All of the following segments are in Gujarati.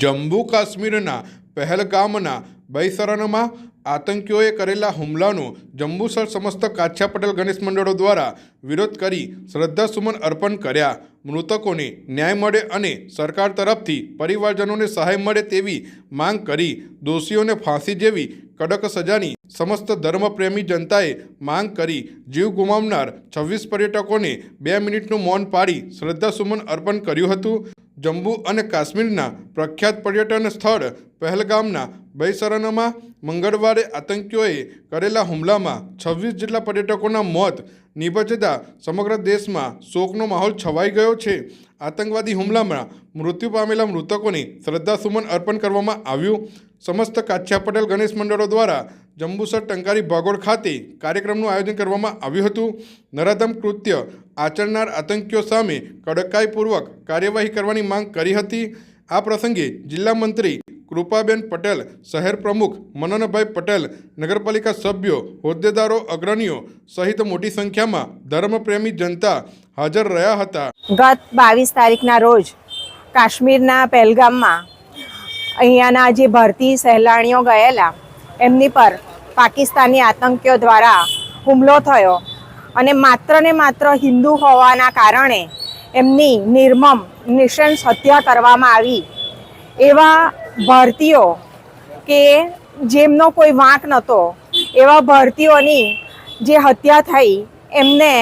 જમ્મુ કાશ્મીરના પહેલગામના બૈસરનમાં આતંકીઓએ કરેલા હુમલાનો જંબુસર સમસ્ત કાછા પટેલ ગણેશ મંડળો દ્વારા વિરોધ કરી શ્રદ્ધાસુમન અર્પણ કર્યા. મૃતકોને ન્યાય મળે અને સરકાર તરફથી પરિવારજનોને સહાય મળે તેવી માંગ કરી. દોષીઓને ફાંસી જેવી કડક સજાની સમસ્ત ધર્મપ્રેમી જનતાએ માંગ કરી. જીવ ગુમાવનાર છવ્વીસ પર્યટકોને બે મિનિટનું મૌન પાડી શ્રદ્ધાસુમન અર્પણ કર્યું હતું. જમ્મુ અને કાશ્મીરના પ્રખ્યાત પર્યટન સ્થળ પહેલગામના બૈસરનમાં મંગળવારે આતંકીઓએ કરેલા હુમલામાં છવ્વીસ જેટલા પર્યટકોના મોત નિપજતા સમગ્ર દેશમાં શોકનો માહોલ છવાઈ ગયો છે. આતંકવાદી હુમલામાં મૃત્યુ પામેલા મૃતકોને શ્રદ્ધાસુમન અર્પણ કરવામાં આવ્યું. સમસ્ત કાચ્યા પટેલ ગણેશ મંડળો દ્વારા જંબુસર ટંકારી ભાગોળ ખાતે કાર્યક્રમનું આયોજન કરવામાં આવ્યું હતું. નરાધમ કૃત્ય આચરનાર આતંકીઓ સામે કડકાઈપૂર્વક કાર્યવાહી કરવાની માંગ કરી હતી. આ પ્રસંગે જિલ્લા મંત્રી કૃપાબેન પટેલ, શહેર પ્રમુખ મનનભાઈ પટેલ, નગરપાલિકા સભ્યો, હોદ્દેદારો, અગ્રણીઓ સહિત મોટી સંખ્યામાં ધર્મપ્રેમી જનતા હાજર રહ્યા હતા. ગત બાવીસ તારીખના રોજ કાશ્મીરના પહેલગામમાં અહીંયાના જે ભારતીય સહેલાણીઓ ગયેલા, એમની પર પાકિસ્તાની આતંકીઓ દ્વારા હુમલો થયો. અને માત્ર ને માત્ર હિન્દુ હોવાના કારણે એમની નિર્મમ, નિશંસ હત્યા કરવામાં આવી. એવા ભારતીયો કે જેમનો કોઈ વાંક નહોતો, એવા ભારતીયોની જે હત્યા થઈ, એમને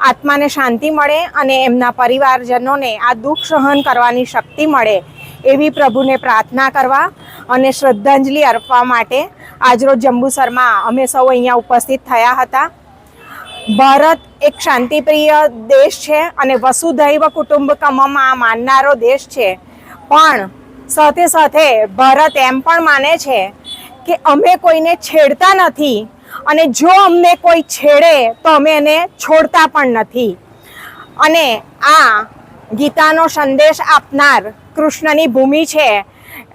આત્માને શાંતિ મળે અને એમના પરિવારજનોને આ દુઃખ સહન કરવાની શક્તિ મળે એવી પ્રભુને પ્રાર્થના કરવા અને શ્રદ્ધાંજલિ અર્પવા માટે આજરોજ જંબુસરમાં અમે સૌ અહીંયા ઉપસ્થિત થયા હતા. ભારત એક શાંતિપ્રિય દેશ છે અને વસુધૈવ કુટુંબકમમાં માનનારો દેશ છે. પણ સાથે સાથે ભારત એમ પણ માને છે કે અમે કોઈને છેડતા નથી અને જો અમને કોઈ છેડે તો અમે એને છોડતા પણ નથી. અને આ ગીતાનો સંદેશ આપનાર કૃષ્ણની ભૂમિ છે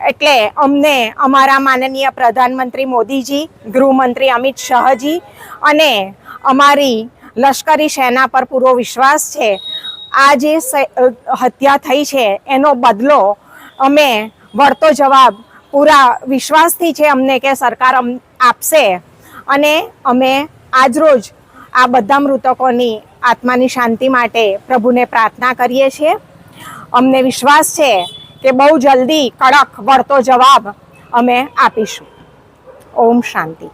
એટલે અમને અમારા માનનીય પ્રધાનમંત્રી મોદીજી, ગૃહમંત્રી અમિત શાહજી અને અમારી લશ્કરી સેના પર પૂરો વિશ્વાસ છે. આ જે હત્યા થઈ છે, એનો બદલો અમે વળતો જવાબ પૂરા વિશ્વાસથી છે અમને કે સરકાર આપશે. અને અમે આજરોજ આ બધા મૃતકોની આત્માની શાંતિ માટે પ્રભુને પ્રાર્થના કરીએ છીએ. અમને વિશ્વાસ છે કે બહુ જલ્દી કડક વળતો જવાબ અમે આપીશું. ઓમ શાંતિ.